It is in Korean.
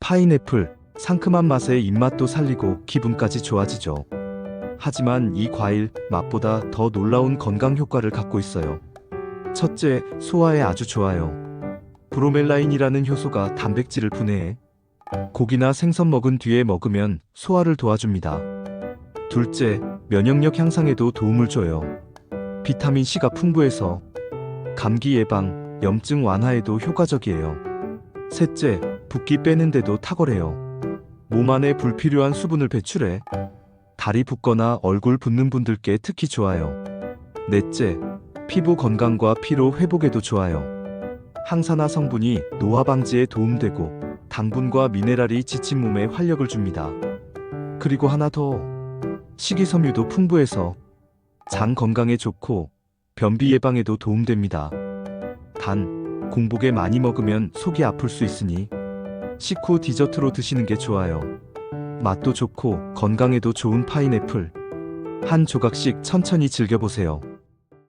파인애플, 상큼한 맛에 입맛도 살리고 기분까지 좋아지죠. 하지만 이 과일 맛보다 더 놀라운 건강 효과를 갖고 있어요. 첫째, 소화에 아주 좋아요. 브로멜라인이라는 효소가 단백질을 분해해 고기나 생선 먹은 뒤에 먹으면 소화를 도와줍니다. 둘째, 면역력 향상에도 도움을 줘요. 비타민 C가 풍부해서 감기 예방, 염증 완화에도 효과적이에요. 셋째, 붓기 빼는데도 탁월해요. 몸 안에 불필요한 수분을 배출해 다리 붓거나 얼굴 붓는 분들께 특히 좋아요. 넷째, 피부 건강과 피로 회복에도 좋아요. 항산화 성분이 노화 방지에 도움되고 당분과 미네랄이 지친 몸에 활력을 줍니다. 그리고 하나 더, 식이섬유도 풍부해서 장 건강에 좋고 변비 예방에도 도움됩니다. 단, 공복에 많이 먹으면 속이 아플 수 있으니 식후 디저트로 드시는 게 좋아요. 맛도 좋고 건강에도 좋은 파인애플. 한 조각씩 천천히 즐겨보세요.